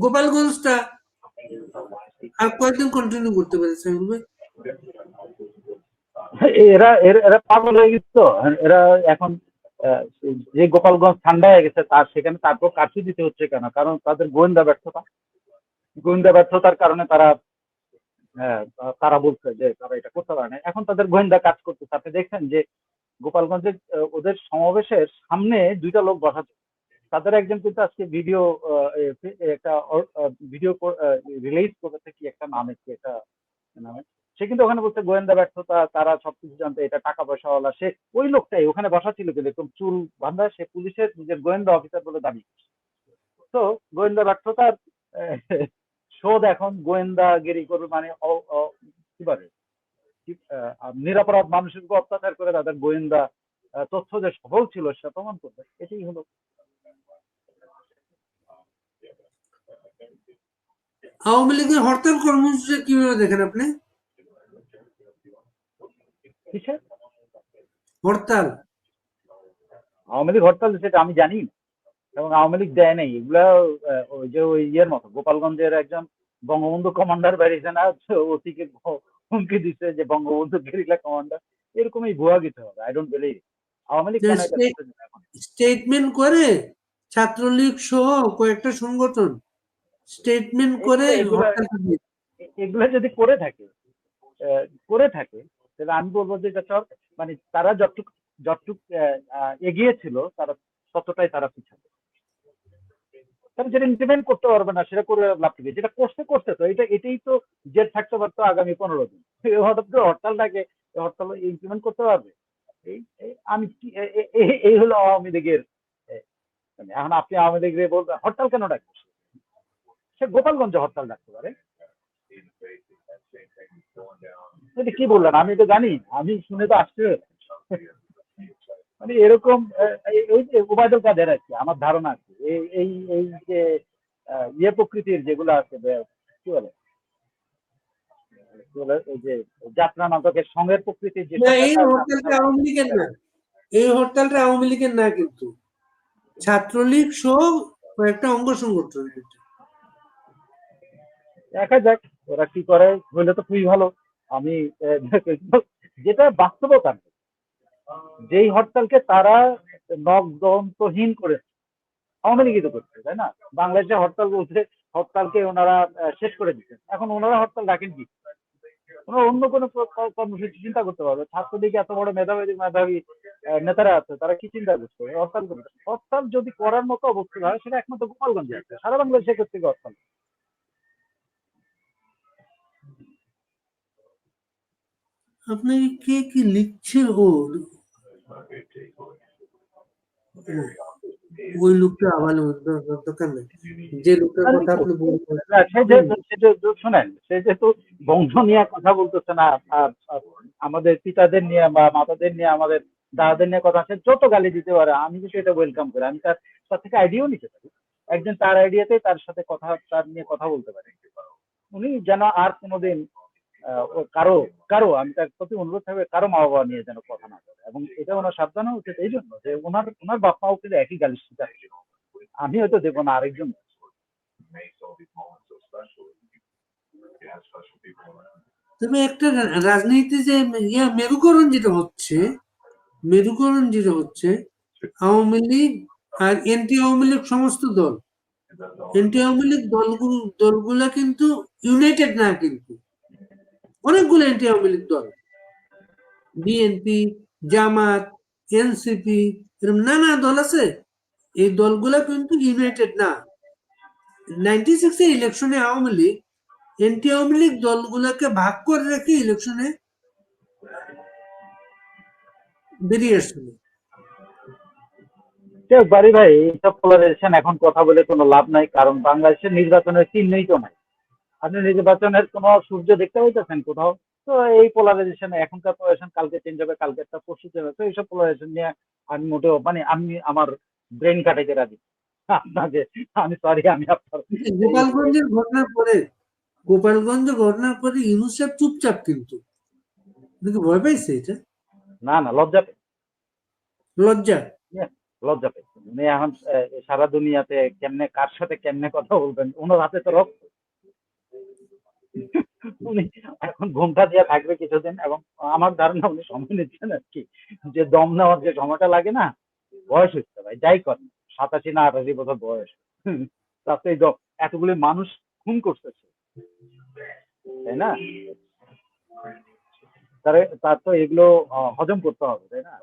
গোপালগঞ্জটা আর কয়েকদিন কন্টিনিউ করতে পারে সাইমুল ভাই? এরা, এরা- পাগল হয়ে গেছে তো। এরা এখন যে গোপালগঞ্জ ঠান্ডা হয়ে গেছে, তার সেখানে তারপর কার্ফিউ দিতে হচ্ছে কেন? কারণ তাদের গোয়েন্দা ব্যর্থতা। গোয়েন্দা ব্যর্থতার কারণে তারা তারা বলছে যে তারা এটা করতে পারে না। এখন তাদের গোয়েন্দা কাজ করতেছে। আপনি দেখছেন যে গোপালগঞ্জের ওদের সমাবেশের সামনে দুইটা লোক বসা ছিল। তাদের একজন কিন্তু আজকে ভিডিও একটা ভিডিও রিলিজ করেছে কি একটা নামে কি একটা নামে। সে কিন্তু ওখানে বলছে গোয়েন্দা ব্যর্থতা, তারা সবকিছু জানতে, এটা টাকা পয়সাওয়ালা, সে ওই লোকটাই ওখানে বসা ছিল কিন্তু একদম চুল বান্ধা সে পুলিশের নিজের গোয়েন্দা অফিসার বলে দাবি। তো গোয়েন্দা ব্যর্থতার শোধ এখন গোয়েন্দাগিরি করবে মানে কি বলে? নিরাপরাধ মানুষের উপর অত্যাচার করে তাদের গোয়েন্দা তথ্য যে সফল ছিল সেটা প্রমাণ করবে। এটাই হলো আওয়ামী লীগের হরতাল কর্মসূচি কীভাবে দেখেন আপনি? হরতাল। আওয়ামী লীগ হরতাল সেটা আমি জানি। এবং আওয়ামী লীগ দেয় নাই। এগুলা ওই যে ওই ইয়ের মতো গোপালগঞ্জের একজন বঙ্গবন্ধু কমান্ডার বেরিয়েছে না ওসিকে হুমকি দিচ্ছে যে বঙ্গবন্ধু গেরিলা কমান্ডার এরকমই ভুয়া গীতে হবে I don't believe Awami League? Statement করে ছাত্রলীগ সহ কয়েকটা সংগঠন স্টেটমেন্ট করে এগুলা- যদি করে থাকে করে থাকে তাহলে আমি বলব যে এটা সব মানে তারা যতটুক যতটুক আহ, আহ, এগিয়ে ছিল তারা ততটাই তারা পিছাবে। তারা যেটা ইমপ্লিমেন্ট করতে পারবে না সেটা করে লাভ কি? যেটা করতে করতে তো এটা এটাই তো জেট থাকতে পারতো আগামী পনেরো দিন। হঠাৎ করে হরতালটাকে হরতাল ইমপ্লিমেন্ট করতে পারবে? এই আমি এই হলো আওয়ামী লীগের মানে এখন আপনি আওয়ামী লীগের বলবেন হরতাল কেন ডাকবে সে গোপালগঞ্জে হরতাল ডাকতে পারে। এটা কি বললেন? আমি তো জানি আমি শুনে তো আসছে। মানে এরকম এই যে উবায়দুল কাদের আর কি আমার ধারণা আছে। এই এই যে ইয়ে প্রকৃতির যেগুলো আছে কি বলে? যে যাত্রা নাটকের সঙ্গের প্রকৃতির যে এই হরতালটা আওয়ামী লীগের না। এই হরতালটা আওয়ামী লীগের না কিন্তু। ছাত্রলীগ সহ কয়েকটা অঙ্গ সংগঠন দেখা যাক ওরা কি করে। হইলে তো খুবই ভালো। আমি যেটা বাস্তবতা যেই হরতালকে তারা নগ্নহীন করেছে লীগই করছে, তাই না? বাংলাদেশে হরতাল বলছে হরতালকে ওনারা শেষ করে দিচ্ছেন এখন ওনারা হরতাল ডাকেন কি? ওনারা অন্য কোনো কর্মসূচি চিন্তা করতে পারবে। ছাত্রলীগ এত বড় মেধাবী মেধাবী নেতারা আছে, তারা কি চিন্তা করছে? হরতাল করবে। হরতাল যদি করার মতো অবস্থা হয়, সেটা একমাত্র গোপালগঞ্জে আছে। সারা বাংলাদেশে করতে হরতাল? আপনি কে কি লিখছে ও ওই লোকটা আবার দরকার নেই। যে লোকটার কথা আপনি বলছেন। শোনেন সে যেহেতু বংশ নিয়ে কথা বলতেছে না আর আমাদের পিতাদের নিয়ে বা মাতাদের নিয়ে আমাদের দাদাদের নিয়ে কথা সে যত গালি দিতে পারে আমি কিন্তু এটা ওয়েলকাম করি। আমি তার তার থেকে আইডিয়াও নিতে পারি। একজন তার আইডিয়াতে তার সাথে কথা তার নিয়ে কথা বলতে পারে। উনি যেন আর কোনোদিন কারও কারও, আমি তার প্রতি অনুরোধ থাকবে কারও মা বাবা নিয়ে যেন কথা না বলে। এবং এটা ওনার সাবধান উচিত। এই জন্য যে ওনার ওনার বাপ মাও কিন্তু একই গালি শিকার। আমি হয়তো দেবো না আরেকজন। তবে একটা রাজনীতি যে ইয়া মেরুকরণ যেটা হচ্ছে, মেরুকরণ যেটা হচ্ছে, আওয়ামী লীগ আর এনটি আওয়ামী লীগ সমস্ত দল। এনটি আওয়ামী লীগ দলগুলো, দলগুলা কিন্তু ইউনাইটেড না কিন্তু। অনেকগুলো এনটি আওয়ামী লীগ দল। বিএনপি জামাত এনসিপি এরকম নানা দল আছে। এই দলগুলা কিন্তু ইউনাইটেড না। নাইনটি সিক্সের ইলেকশনে আওয়ামী লীগ, এনটি আওয়ামী লীগ দলগুলোকে ভাগ করে রেখে ইলেকশনে বেরিয়ে এসেছিল। বাড়ি ভাই এইসব পোলারাইজেশন এখন কথা বলে কোনো লাভ নাই, কারণ বাংলাদেশের নির্বাচনের চিহ্নই তো নাই। আপনি নির্বাচনের কোনো সূর্য দেখতে পাইতেছেন কোথাও? তো এই পোলারাইজেশন এখনকার পোলারাইজেশন কালকে চেঞ্জ হবে কালকে একটা পরশু চেঞ্জ হবে। তো এইসব পোলারাইজেশন নিয়ে আমি মোটেও মানে আমি আমার ব্রেন কাটাইতে রাজি। আপনাকে আমি সরি আমি আপনার গোপালগঞ্জের ঘটনার পরে গোপালগঞ্জের ঘটনার পরে ইউনুসেফ চুপচাপ কিন্তু। কিন্তু ভয় পাইছে এটা? না না লজ্জা পেয়ে লজ্জা? লজ্জা পেয়ে উনি এখন সারা দুনিয়াতে কেমনে কার সাথে কেমনে কথা বলবেন? ওনার হাতে তো রক্ত। উনি এখন ঘুমটা দিয়ে থাকবে কিছুদিন এবং আমার ধারণা উনি সময় নিচ্ছেন আর কি। যে দম নেওয়ার যে সময়টা লাগে না, বয়স হচ্ছে ভাই, যাই করেন, সাতাশি না আটাশি বছর বয়স। তাতে এতগুলি মানুষ খুন করতেছে। তাই না? তারে, তার তো এগুলো হজম করতে হবে, তাই না?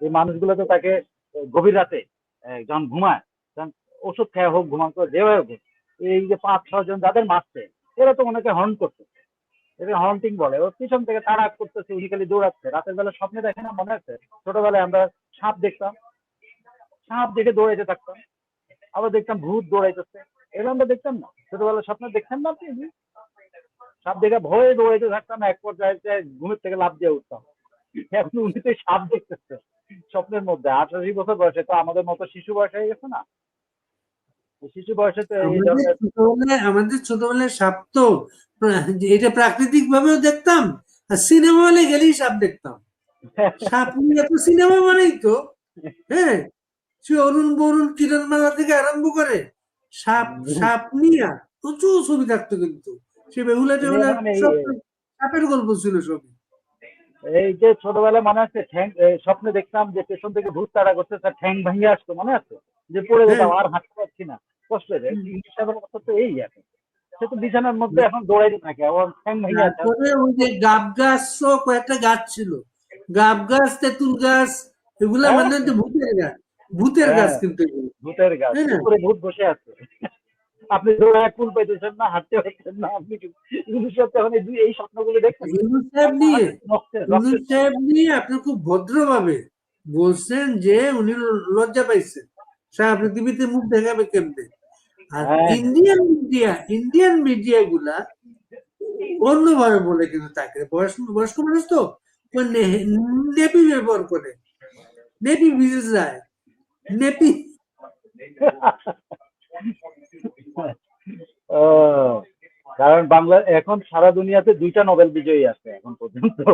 এই মানুষগুলো তো তাকে গভীর রাতে যখন ঘুমায় ওষুধ খেয়ে হোক ঘুমাতে যেভাবে হোক, এই যে পাঁচ ছজন যাদের মারছে এরা তো ওনাকে হর্ন করতেছে। এটা হন্টিং বলে। ও পিছন থেকে তাড়া করতেছে, উনি খালি দৌড়াচ্ছে। রাতের বেলা স্বপ্নে দেখে না, মনে আছে? ছোটবেলায় আমরা সাপ দেখতাম। সাপ দেখে দৌড়াইতে থাকতাম। আবার দেখতাম ভূত দৌড়াইতেছে। এগুলো আমরা দেখতাম না। ছোটবেলায় স্বপ্নে দেখতেন না আপনি? সাপ দেখে ভয়ে দৌড়াইতে থাকতাম, এক পর্যায়ে ঘুমের থেকে লাভ দিয়ে উঠতাম। এখন উনি তো সাপ দেখতেছে। স্বপ্নের মধ্যে। আঠারো বছর বয়সে তো আমাদের মতো শিশু বয়স হয়ে গেছে না? শিশু বয়সে তো আমাদের ছোটবেলায় আমাদের ছোটবেলায় সাপ তো এটা প্রাকৃতিক ভাবেও দেখতাম আর সিনেমা হলে গেলেই সাপ দেখতাম। সাপ নিয়ে তো সিনেমা বানাই তো হ্যাঁ? সে অরুণ বরুণ কিরণ মেলা থেকে আরম্ভ করে সাপ সাপ নিয়ে প্রচুর ছবি থাকতো কিন্তু। সে বেহুলা টেহুলা মানে সাপের গল্প ছিল সব এই যে ছোটবেলায় মনে আছে ঠ্যাং স্বপ্নে দেখতাম যে পেছন থেকে ভূত তাড়া করছে তার ঠ্যাং ভাঙিয়ে আসতো মনে আছে? যে পড়ে যেতাম আর হাঁটতে পারছি না কষ্ট হয়ে যায়। কথা তো এই এখন। সে তো বিছানার মধ্যে এখন দৌড়াইতে থাকে আমার ঠ্যাং ভেঙে আছে ওই যে গাব গাছ কয়েকটা গাছ ছিল। গাব গাছ তেঁতুল গাছ এগুলা হ্যাঁ। মানে ভূতের গাছ। ভূতের গাছ হ্যাঁ। কিন্তু ভূতের গাছ হ্যাঁ। ভূত বসে আছে। আপনি দৌড়ায় কুল পাইতেছেন না হাঁটতে পারছেন না আপনি ইংলিশ সাহেব তখন দুই এই স্বপ্নগুলো ইউনুস সাহেব নিয়ে ইউনুস সাহেব নিয়ে আপনি খুব ভদ্রভাবে বলছেন যে উনি লজ্জা পাইছেন। সারা পৃথিবীতে মুখ দেখাবে কেমনে? আর হ্যাঁ। ইন্ডিয়ান মিডিয়া ইন্ডিয়ান মিডিয়া গুলা অন্যভাবে বলে কিন্তু তাকে। বয়স্ক বয়স্ক মানুষ তো? নেপি ব্যবহার করে। নেপি ভিজে যায়। নেপি ও, কারণ বাংলা এখন সারা দুনিয়াতে দুইটা নোবেল বিজয়ী আছে এখন পর্যন্ত।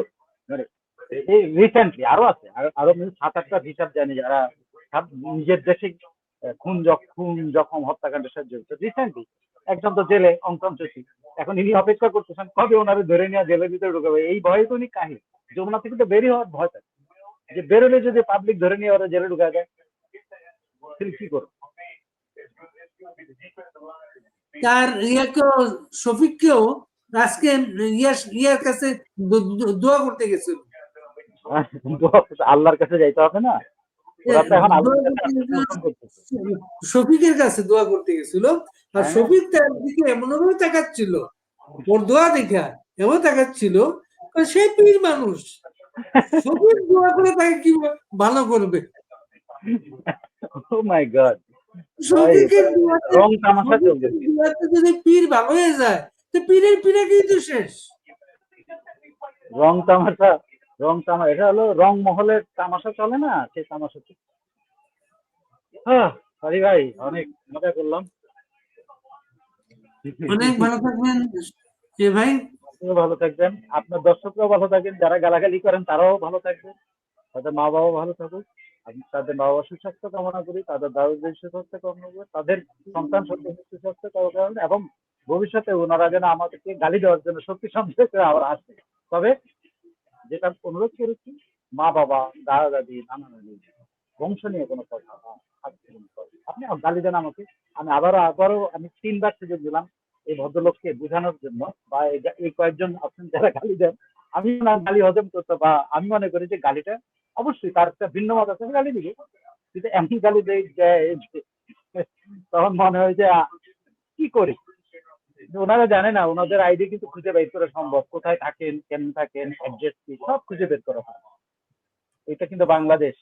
মানে এই রিসেন্টলি আরও আছে। আরো- আরও সাত আটটা হিসাব জানি যারা নিজের দেশে খুন খুন জখম হত্যাকাণ্ডের সাথে জড়িত। রিসেন্টলি একজন তো জেলে অঙ্কন চৌধুরী এখন ইনি অপেক্ষা করতেছেন কবে ওনারে ধরে নিয়ে জেলের ভিতরে ঢুকাবে? এই ভয়ে তো উনি কাহিল। যমুনা থেকে তো বেরিয়ে হওয়ার ভয় থাকে। যে বেরোলে যদি পাবলিক ধরে নিয়ে ওরা জেলে ঢুকা যায় কি করবে? তার ইয়াকেও শফিককেও আজকে ইয়ার ইয়ার কাছে দোয়া করতে গেছিল। আল্লাহর কাছে যাইতে হবে না। শফিকের কাছে দোয়া করতে গেছিল। আর হ্যাঁ। শফিক তার দিকে এমন ভাবে তাকাচ্ছিল। ওর দোয়া দেখা এমন তাকাচ্ছিল সে পীর মানুষ। শফিক দোয়া করে তাকে কি ভালো করবে? ও মাই গড রং তামাশা চলতেছে। যদি পীর ভালো হয়ে যায় তো পীরের পীরাকেই তো শেষ। রং তামাশা রং তামাশা এটা হলো রং মহলের তামাশা চলে না সেই তামাশা হ্যাঁ ভাই অনেক মজা করলাম। অনেক ভালো থাকবেন। যে ভাই? আপনিও ভালো থাকবেন। আপনার দর্শকরাও ভালো থাকবেন। যারা গালাগালি করেন তারাও ভালো থাকবেন। তাদের মা বাবা ভালো থাকুক। আমি তাদের বাবা সুস্বাস্থ্য কামনা করি, তাদের দাদুদের সুস্বাস্থ্য কামনা করি, তাদের সন্তান সন্তান সুস্বাস্থ্য কামনা করেন এবং ভবিষ্যতে ওনারা যেন আমাদেরকে গালি দেওয়ার জন্য শক্তি সঞ্চয় করে আবার আসে। তবে যেটা অনুরোধ করেছি, মা বাবা, দাদা দাদি, নানা নানি, বংশ নিয়ে কোনো কথা। আপনি গালি দেন আমাকে। আমি আবারও আবারও আমি তিনবার সুযোগ দিলাম এই ভদ্রলোককে বোঝানোর জন্য বা এই কয়েকজন আছেন যারা গালি দেন। আমি গালি হজম করতে, বা আমি মনে করি যে গালিটা অবশ্যই তার একটা ভিন্ন মত আছে গালি দিবে কিন্তু এমন গালি দেয় তখন মনে হয় যে কি করি? ওনারা জানে না ওনাদের আইডি কিন্তু খুঁজে বের করা সম্ভব। কোথায় থাকেন কেন থাকেন অ্যাড্রেস কি সব খুঁজে বের করা হয় এটা কিন্তু বাংলাদেশ।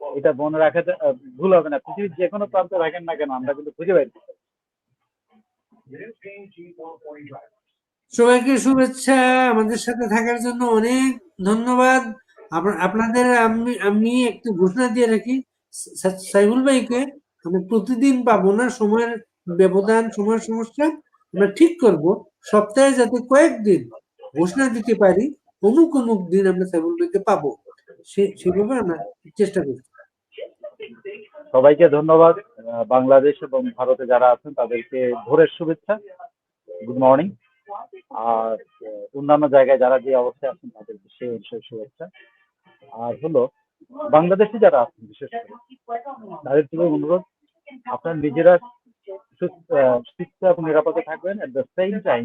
এটা মনে আহ, ভুল হবে না। পৃথিবীর যে কোনো প্রান্তে থাকেন না কেন আমরা কিন্তু খুঁজে বের করি সবাইকে শুভেচ্ছা। আমাদের সাথে থাকার জন্য অনেক ধন্যবাদ। আপনাদের আমি আমি একটু ঘোষণা দিয়ে রাখি সাইবুল ভাইকে আমি প্রতিদিন পাবো না, সময়ের ব্যবধান, সময়ের সমস্যা আমরা ঠিক করব। সপ্তাহে যাতে কয়েকদিন ঘোষণা দিতে পারি, অমুক অমুক দিন আমরা সাইবুল ভাইকে পাবো। সেভাবে আমরা চেষ্টা করছি। সবাইকে ধন্যবাদ। বাংলাদেশ এবং ভারতে যারা আছেন, তাদেরকে ভোরের শুভেচ্ছা। Good morning. আর অন্যান্য জায়গায় যারা যে অবস্থায় আছেন, তাদেরকে সেই শুভেচ্ছা। আর হলো বাংলাদেশে যারা আছেন, বিশেষ করে তাদের থেকে অনুরোধ, আপনার নিজেরা সুস্থ এবং নিরাপদে থাকবেন। এট দ্য সেম টাইম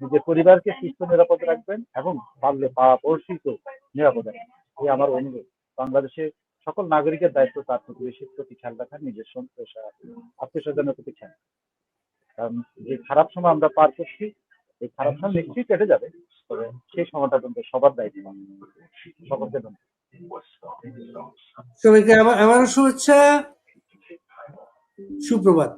নিজের পরিবারকে সুস্থ, নিরাপদে রাখবেন এবং পারলে পাড়া পড়শিকে নিরাপদে এই আমার অনুরোধ। বাংলাদেশের সকল নাগরিকের দায়িত্ব তার প্রতিবেশীর প্রতি খেয়াল রাখা নিজের আত্মীয় স্বজনের প্রতি খেয়াল। কারণ যে খারাপ সময় আমরা পার করছি, এই খারাপ সময় নিশ্চয়ই কেটে যাবে। তবে সেই সময়টা কিন্তু সবার দায়িত্ব। সকলকে সবাইকে আমার আমারও শুভেচ্ছা। সুপ্রভাত।